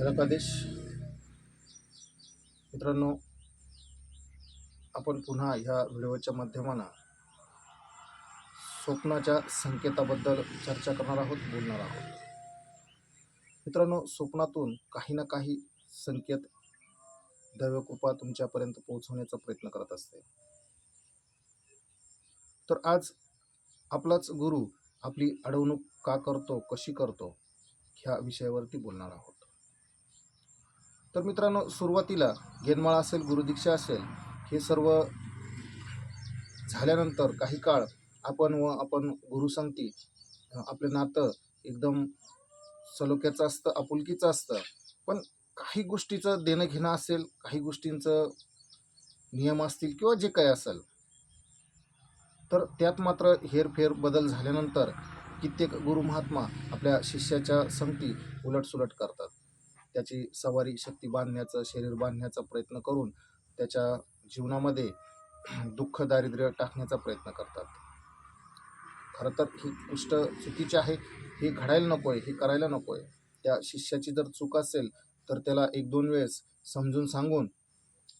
रकादेश मित्रांनो आपण पुन्हा ह्या व्हिडिओच्या माध्यमानं स्वप्नाच्या संकेताबद्दल चर्चा करणार आहोत बोलणार आहोत. मित्रांनो स्वप्नातून काही ना काही संकेत दैवकृपा तुमच्यापर्यंत पोहोचवण्याचा प्रयत्न करत असते. तर आज आपलाच गुरु आपली अडवणूक का करतो कशी करतो ह्या विषयावरती बोलणार आहोत. तर मित्रांनो सुरुवातीला घेनमाळा असेल गुरुदीक्षा असेल हे सर्व झाल्यानंतर काही काळ आपण व आपण गुरुसंगती आपलं नातं एकदम सलोख्याचं असतं आपुलकीचं असतं. पण काही गोष्टीचं देणं घेणं असेल काही गोष्टींचं नियम असतील किंवा जे काही असेल तर त्यात मात्र हेरफेर बदल झाल्यानंतर कित्येक गुरु महात्मा आपल्या शिष्याच्या संगती उलटसुलट करतात. त्याची सवारी शक्ती बांधण्याचा शरीर बांधण्याचा प्रयत्न करून त्याच्या जीवनामध्ये दुःख दारिद्र्य टाकण्याचा प्रयत्न करतात. खरं तर ही गोष्ट चुकीची आहे. हे घडायला नको आहे हे करायला नको आहे त्या शिष्याची जर चूक असेल तर त्याला एक दोन वेळेस समजून सांगून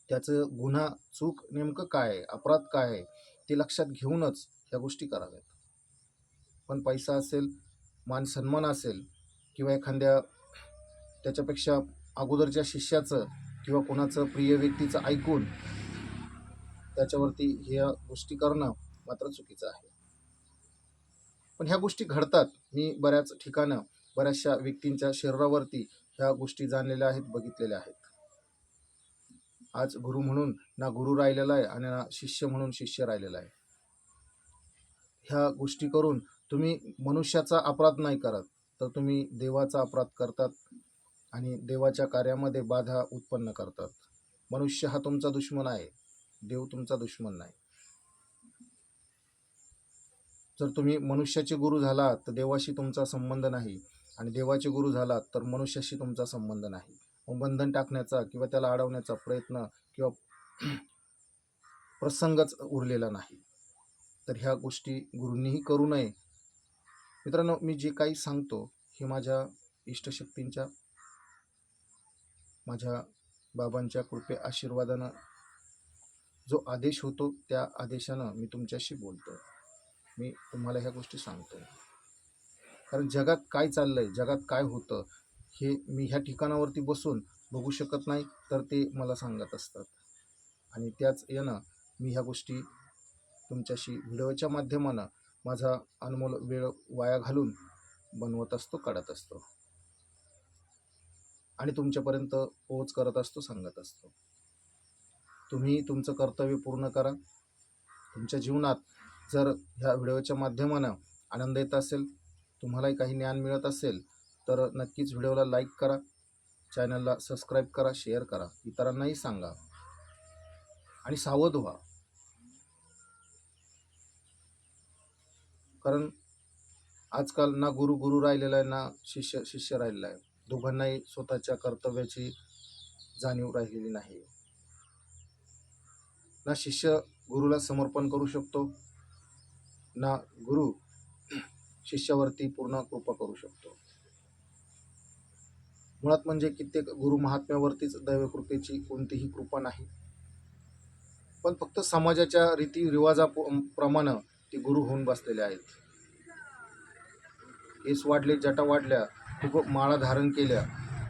त्याचं गुन्हा चूक नेमकं काय आहे अपराध काय आहे ते लक्षात घेऊनच ह्या गोष्टी कराव्यात. पण पैसा असेल मान सन्मान असेल किंवा एखाद्या त्याच्यापेक्षा अगोदरच्या शिष्याचं किंवा कोणाचं प्रिय व्यक्तीचं ऐकून त्याच्यावरती ह्या गोष्टी करणं मात्र चुकीचं आहे. पण ह्या गोष्टी घडतात. मी बऱ्याच ठिकाणं बऱ्याचशा व्यक्तींच्या शरीरावरती ह्या गोष्टी जाणलेल्या आहेत बघितलेल्या आहेत. आज गुरु म्हणून ना गुरु राहिलेला आहे आणि ना शिष्य म्हणून शिष्य राहिलेला आहे. ह्या गोष्टी करून तुम्ही मनुष्याचा अपराध नाही करत तर तुम्ही देवाचा अपराध करतात. आणि देवाच्या कार्यामध्ये बाधा उत्पन्न करतात. मनुष्य हा तुमचा दुश्मन आहे. देव तुमचा दुश्मन नाही. जर तुम्ही मनुष्याचे गुरु झालात तर देवाशी तुमचा संबंध नाही. आणि देवाचे गुरु झालात तर मनुष्याशी तुमचा संबंध नाही. मग बंधन टाकण्याचा किंवा त्याला अडवण्याचा प्रयत्न किंवा प्रसंगच उरलेला नाही. तर ह्या गोष्टी गुरूंनीही करू नये. मित्रांनो मी जे काही सांगतो हे माझ्या इष्टशक्तींच्या माझ्या बाबांच्या कृपे आशीर्वादानं जो आदेश होतो त्या आदेशानं मी तुमच्याशी बोलतो मी तुम्हाला ह्या गोष्टी सांगतो कारण जगात काय चाललं आहे जगात काय होतं हे मी ह्या ठिकाणावरती बसून बघू शकत नाही तर ते मला सांगत असतात. आणि त्याच यानं मी ह्या गोष्टी तुमच्याशी व्हिडिओच्या माध्यमानं माझा अनमोल वेळ वाया घालून बनवत असतो काढत असतो. आणि तुमच्यापर्यंत पोहोच करत असतो सांगत असतो. तुम्ही तुमचं कर्तव्य पूर्ण करा. तुमच्या जीवनात जर ह्या व्हिडिओच्या माध्यमानं आनंद येत असेल तुम्हालाही काही ज्ञान मिळत असेल तर नक्कीच व्हिडिओला लाईक करा चॅनलला सबस्क्राईब करा शेअर करा इतरांनाही सांगा. आणि सावध व्हा. कारण आजकाल ना गुरु गुरु राहिलेला आहे ना शिष्य शिष्य राहिलेला आहे. दोघांनाही स्वतःच्या कर्तव्याची जाणीव राहिलेली नाही. ना शिष्य गुरुला समर्पण करू शकतो ना गुरु शिष्यावरती पूर्ण कृपा करू शकतो. मुळात म्हणजे कित्येक गुरु महात्म्यावरतीच दैवकृपेची कोणतीही कृपा नाही. पण फक्त समाजाच्या रीती रिवाजाप्रमाणे ते गुरु होऊन बसलेले आहेत. केस वाढले जटा वाढल्या खूप माळा धारण केल्या.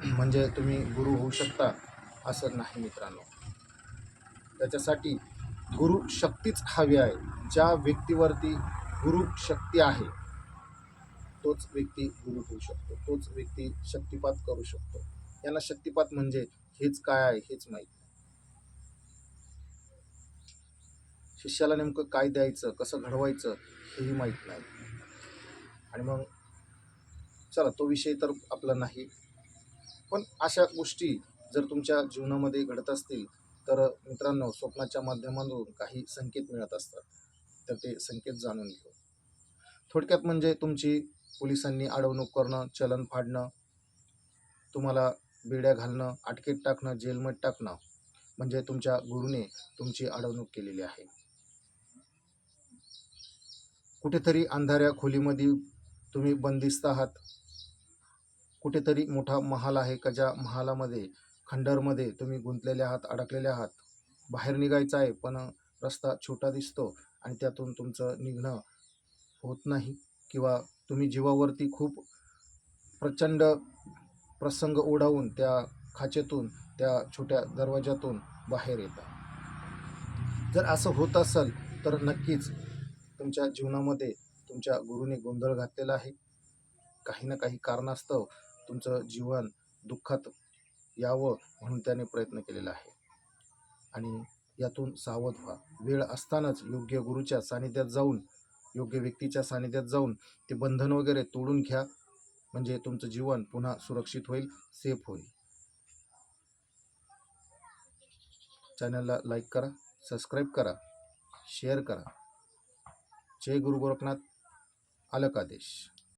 म्हणजे तुम्ही गुरु होऊ शकता असं नाही मित्रांनो. त्याच्यासाठी गुरु शक्तीच हवी आहे. ज्या व्यक्तीवरती गुरु शक्ती आहे तोच व्यक्ती गुरु होऊ शकतो. तोच व्यक्ती शक्तिपात करू शकतो. यांना शक्तिपात म्हणजे हेच काय आहे हेच माहीत नाही. शिष्याला नेमकं काय द्यायचं कसं घडवायचं हेही माहीत नाही. आणि मग चला तो विषय तर आपला नाही. पण अशा गोष्टी जर तुमच्या जीवनामध्ये घडत असतील तर मित्रांनो स्वप्नाच्या माध्यमातून काही संकेत मिळत असतात. तर ते संकेत जाणून घेऊ. थोडक्यात म्हणजे तुमची पोलिसांनी अडवणूक करणं चलन फाडणं तुम्हाला बेड्या घालणं अटकेत टाकणं जेलमध्ये टाकणं म्हणजे तुमच्या गुरुने तुमची अडवणूक केलेली आहे. कुठेतरी अंधाऱ्या खोलीमध्ये तुम्ही बंदिस्त आहात. कुठेतरी मोठा महाल आहे का ज्या महालामध्ये खंडरमध्ये तुम्ही गुंतलेले आहात अडकलेले आहात? बाहेर निघायचं आहे पण रस्ता छोटा दिसतो आणि त्यातून तुमचं निघणं होत नाही किंवा तुम्ही जीवावरती खूप प्रचंड प्रसंग ओढावून त्या खाचेतून त्या छोट्या दरवाज्यातून बाहेर येता. जर असं होत असेल तर नक्कीच तुमच्या जीवनामध्ये तुमच्या गुरुने गोंधळ घातलेला आहे. काही ना काही कारणास्तव तुमचं जीवन दुःखात यावं म्हणून त्याने प्रयत्न केलेला आहे. आणि यातून सावध व्हा. वेळ असतानाच योग्य गुरुच्या सानिध्यात जाऊन योग्य व्यक्तीच्या सानिध्यात जाऊन ते बंधन वगैरे तोडून घ्या. म्हणजे तुमचं जीवन पुन्हा सुरक्षित होईल सेफ होईल. चॅनलला लाईक करा सबस्क्राईब करा शेअर करा. जय गुरु गोरखनाथ. अलक आदेश